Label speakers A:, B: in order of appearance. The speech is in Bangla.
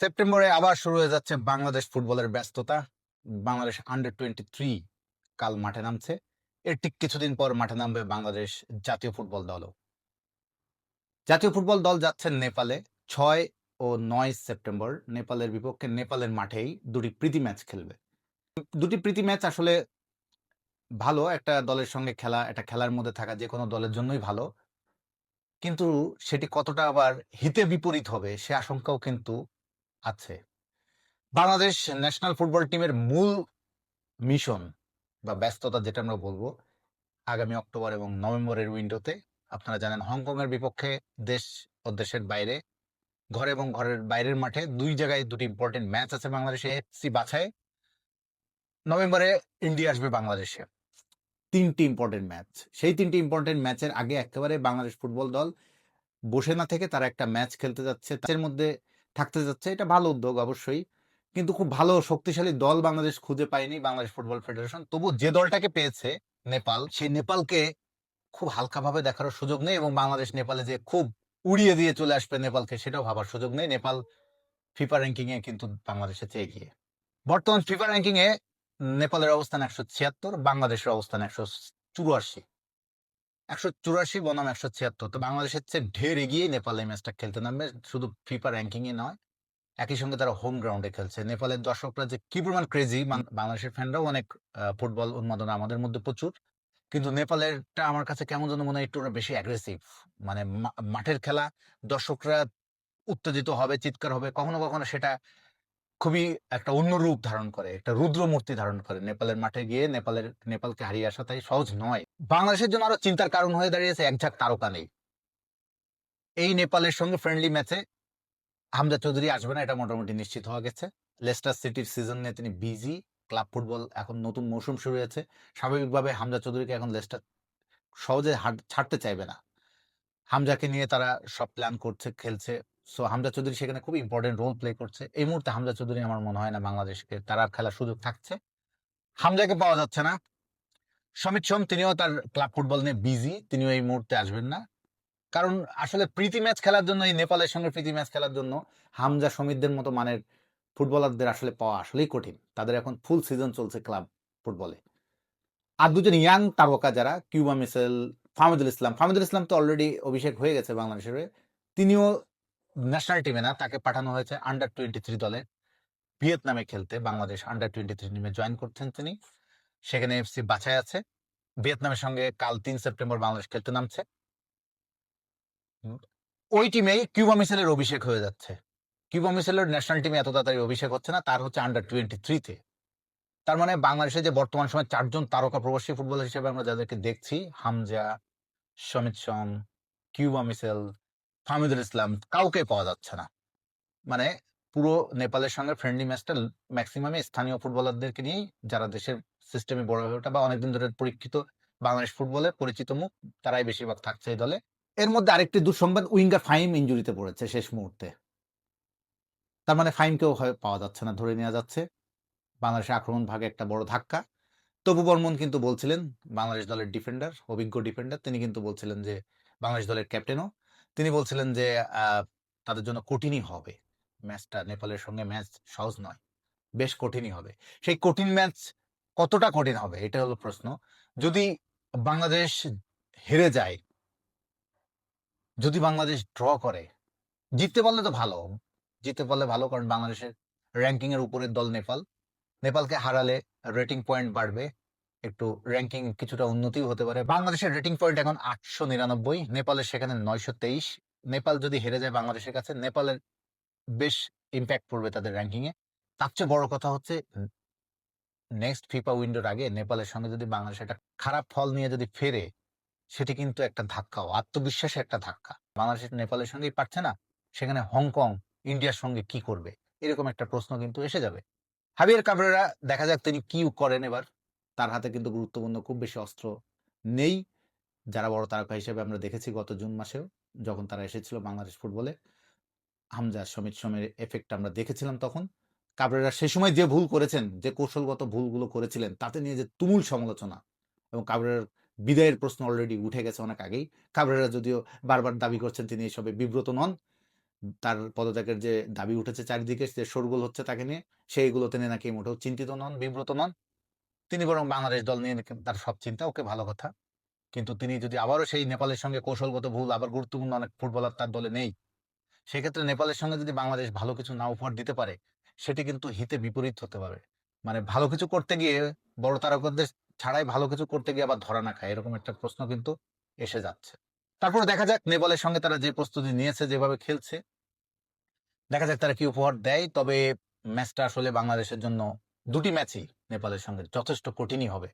A: সেপ্টেম্বরে আবার শুরু হয়ে যাচ্ছে বাংলাদেশ ফুটবলের ব্যস্ততা। বাংলাদেশ আন্ডার টোয়েন্টি থ্রি কাল মাঠে নামছে। এর ঠিক কিছুদিন পর মাঠে নামবে বাংলাদেশ জাতীয় ফুটবল দলও। জাতীয় ফুটবল দল যাচ্ছে নেপালে ছয় ও নয় সেপ্টেম্বর। নেপালের বিপক্ষে নেপালের মাঠেই দুটি প্রীতি ম্যাচ খেলবে। দুটি প্রীতি ম্যাচ আসলে ভালো, একটা দলের সঙ্গে খেলা, একটা খেলার মধ্যে থাকা যে কোনো দলের জন্যই ভালো। কিন্তু সেটি কতটা আবার হিতে বিপরীত হবে সে আশঙ্কাও কিন্তু আছে। বাংলাদেশ ন্যাশনাল ফুটবল টিমের মূল মিশন বা ব্যস্ততা যেটা আমরা বলব, আগামী অক্টোবর এবং নভেম্বরের উইন্ডোতে আপনারা জানেন হংকং এর বিপক্ষে দেশ ও দেশের বাইরে, ঘরে এবং ঘরের বাইরের মাঠে দুই জায়গায় দুটি ইম্পর্টেন্ট ম্যাচ আছে বাংলাদেশে এফসি বাছায় নভেম্বরে ইন্ডিয়া আসবে বাংলাদেশে। তিনটি ইম্পর্টেন্ট ম্যাচ সেই তিনটি ইম্পর্টেন্ট ম্যাচের আগে একেবারে বাংলাদেশ ফুটবল দল বসে না থেকে তারা একটা ম্যাচ খেলতে যাচ্ছে। তার মধ্যে থাকতে যাচ্ছে। এটা ভালো উদ্যোগ অবশ্যই। কিন্তু খুব ভালো শক্তিশালী দল বাংলাদেশ খুঁজে পায়নি বাংলাদেশ ফুটবল ফেডারেশন। তবু যে দলটাকে পেয়েছে নেপাল, সেই নেপালকে খুব হালকাভাবে দেখার সুযোগ নেই এবং বাংলাদেশ নেপালে যে খুব উড়িয়ে দিয়ে চলে আসবে নেপালকে, সেটাও ভাবার সুযোগ নেই। নেপাল ফিফা র্যাঙ্কিং এ কিন্তু বাংলাদেশের চেয়ে এগিয়ে। বর্তমান ফিফা র্যাঙ্কিং এ নেপালের অবস্থান একশো ছিয়াত্তর, বাংলাদেশের অবস্থান একশো চুরাশি। একশো চুরাশি বনাম একশো ছিয়াত্তর। তো বাংলাদেশের চেয়ে ঢের এগিয়ে নেপাল এই ম্যাচটা খেলতে নামবে। শুধু ফিফা র্যাঙ্কিং এ নয়, একই সঙ্গে তারা হোম গ্রাউন্ডে খেলছে। নেপালের দর্শকরা যে কি পরিমাণ ক্রেজি বাংলাদেশের ফ্যানরাও অনেক ফুটবল উন্মাদনা আমাদের মধ্যে প্রচুর। কিন্তু নেপালেরটা আমার কাছে কেমন যেন মনে হয় একটু বেশি অ্যাগ্রেসিভ মানে মাঠের খেলা, দর্শকরা উত্তেজিত হবে, চিৎকার হবে, কখনো কখনো সেটা খুবই একটা অন্য রূপ ধারণ করে, একটা রুদ্র মূর্তি ধারণ করে। নেপালের মাঠে গিয়ে নেপালের, নেপালকে হারিয়ে আসা তাই সহজ নয়। বাংলাদেশের জন্য আরও চিন্তার কারণ হয়ে দাঁড়িয়েছে এক ঝাঁক তারকা নেই। এই নেপালের সঙ্গে ফ্রেন্ডলি ম্যাচে হামজা চৌধুরী আসবে না, এটা মোটামুটি নিশ্চিত হওয়া গেছে। লেস্টার সিটির সিজন নিয়ে তিনি বিজি ক্লাব ফুটবল এখন নতুন মৌসুম শুরু হয়েছে। স্বাভাবিকভাবে হামজা চৌধুরীকে এখন লেস্টার সহজে ছাড়তে চাইবে না। হামজাকে নিয়ে তারা সব প্ল্যান করছে, খেলছে। সো হামজা চৌধুরী সেখানে খুব ইম্পর্টেন্ট রোল প্লে করছে। এই মুহূর্তে হামজা চৌধুরী আমার মনে হয় না বাংলাদেশকে তার আর খেলার সুযোগ থাকছে। হামজাকে পাওয়া যাচ্ছে না। সমিত সোম তিনিও তার ক্লাব ফুটবল নিয়ে বিজি তিনিও এই মুহূর্তে আসবেন না। কারণ আসলে প্রীতি ম্যাচ খেলার জন্য, এই নেপালের সঙ্গে প্রীতি ম্যাচ খেলার জন্য হামজা সমিতদের মতো মানের ফুটবলারদের আসলে পাওয়া আসলেই কঠিন। তাদের এখন ফুল সিজন চলছে ক্লাব ফুটবলে আর দুজন ইয়াং তারকা যারা, কিউবা মিসেল, ফাহমিদুল ইসলাম। ফাহমিদুল ইসলাম তো অলরেডি অভিষেক হয়ে গেছে বাংলাদেশের তিনিও ন্যাশনাল টিমে না তাকে পাঠানো হয়েছে আন্ডার টোয়েন্টি থ্রি দলে। ভিয়েতনামে খেলতে বাংলাদেশ আন্ডার টোয়েন্টি থ্রি টিমে জয়েন করছেন তিনি। সেখানে এফসি বাছাই আছে। ভিয়েতনামের সঙ্গে কাল তিন সেপ্টেম্বর বাংলাদেশ খেলতে নামছে। ওই টিমেই কিউবা মিসেলের অভিষেক হয়ে যাচ্ছে। কিউবা মিসেলের ন্যাশনাল টিমে এত তাড়াতাড়ি অভিষেক হচ্ছে না, তার হচ্ছে আন্ডার টোয়েন্টি থ্রিতে তার মানে বাংলাদেশে যে বর্তমান সময় চারজন তারকা প্রবাসী ফুটবলার হিসেবে আমরা যাদেরকে দেখছি, হামজা, সমিত সম কিউবা মিসেল ফাহমিদুল ইসলাম কাউকে পাওয়া যাচ্ছে না। মানে পুরো নেপালের সঙ্গে ফ্রেন্ডলি ম্যাচটা ম্যাক্সিমামে স্থানীয় ফুটবলারদেরকে নিয়েই যারা দেশের সিস্টেমে বড় হয়ে ওঠা বা অনেকদিন ধরে পরীক্ষিত বাংলাদেশ ফুটবলের পরিচিত মুখ, তারাই বেশিরভাগ থাকছে এই দলে। এর মধ্যে আরেকটি দুঃসংবাদ, উইঙ্গার ফাইম ইঞ্জুরিতে পড়েছে শেষ মুহূর্তে। তার মানে ফাইমকেও পাওয়া যাচ্ছে না, ধরে নেওয়া যাচ্ছে। বাংলাদেশের আক্রমণ ভাগে একটা বড় ধাক্কা। তবু বর্মন কিন্তু বলছিলেন, বাংলাদেশ দলের ডিফেন্ডার অভিজ্ঞ ডিফেন্ডার তিনি কিন্তু বলছিলেন যে বাংলাদেশ দলের ক্যাপ্টেনও তিনি বলছিলেন যে তাদের জন্য কঠিনই হবে। ম্যাচটা নেপালের সঙ্গে ম্যাচ সহজ নয়, বেশ কঠিনই হবে। সেই কঠিন ম্যাচ কতটা কঠিন হবে, এটা হলো প্রশ্ন। যদি বাংলাদেশ হেরে যায়, যদি বাংলাদেশ ড্র করে, জিততে পারলে তো ভালো, জিততে পারলে ভালো, কারণ বাংলাদেশের র্যাঙ্কিং এর উপরের দল নেপাল। নেপালকে হারালে রেটিং পয়েন্ট বাড়বে। একটু র্যাঙ্কিং কিছুটা উন্নতি হতে পারে। বাংলাদেশের রেটিং পয়েন্ট এখন আটশো নিরানব্বই, নেপালের সেখানে নয়শো তেইশ। নেপাল যদি হেরে যায় বাংলাদেশের কাছে, নেপালের বেশ ইম্প্যাক্ট পড়বে তাদের র্যাঙ্কিং এ। তার চেয়ে বড় কথা হচ্ছে নেক্সট ফিফা উইন্ডোর আগে নেপালের সঙ্গে যদি বাংলাদেশ একটা খারাপ ফল নিয়ে যদি ফেরে, সেটি কিন্তু একটা ধাক্কাও আত্মবিশ্বাসে একটা ধাক্কা। বাংলাদেশ নেপালের সঙ্গেই পারছে না, সেখানে হংকং ইন্ডিয়ার সঙ্গে কি করবে? এরকম একটা প্রশ্ন কিন্তু এসে যাবে। হাবিয়ার কাবরেরা, দেখা যাক তিনি কি করেন এবার। তার হাতে কিন্তু গুরুত্বপূর্ণ খুব বেশি অস্ত্র নেই। যারা বড় তারকা হিসেবে আমরা দেখেছি গত জুন মাসেও, যখন তারা এসেছিল বাংলাদেশ ফুটবলে, হামজা সমিত সমের এফেক্ট আমরা দেখেছিলাম তখন। কাবরেরা সেই সময় যে ভুল করেছেন, যে কৌশলগত ভুলগুলো করেছিলেন, তাতে নিয়ে যে তুমুল সমালোচনা এবং কাবরের বিদায়ের প্রশ্ন অলরেডি উঠে গেছে অনেক আগেই। কাবরেরা যদিও বারবার দাবি করছেন তিনি এসবে বিব্রত নন, তার পদত্যাগের যে দাবি উঠেছে চারিদিকে, যে শোরগোল হচ্ছে তাকে নিয়ে সেইগুলো তিনি নাকি মোটেও চিন্তিত নন, বিব্রত নন। তিনি বরং বাংলাদেশ দল নিয়ে তার সব চিন্তা, ওকে ভালো কথা। কিন্তু তিনি যদি আবারও সেই নেপালের সঙ্গে কৌশলগত ভুল, আবার গুরুত্বপূর্ণ অনেক ফুটবলার তার দলে নেই, সেক্ষেত্রে নেপালের সঙ্গে যদি বাংলাদেশ ভালো কিছু না উপহার দিতে পারে, সেটি কিন্তু হিতে বিপরীত হতে পারে। মানে ভালো কিছু করতে গিয়ে বড় তারকাদের ছাড়াই ভালো কিছু করতে গিয়ে আবার ধরা না খায়, এরকম একটা প্রশ্ন কিন্তু এসে যাচ্ছে। তারপরে দেখা যাক নেপালের সঙ্গে তারা যে প্রস্তুতি নিয়েছে, যেভাবে খেলছে, দেখা যাক তারা কি উপহার দেয়। তবে ম্যাচটা আসলে বাংলাদেশের জন্য দুটি ম্যাচই নেপালের সঙ্গে যথেষ্ট কঠিনই হবে।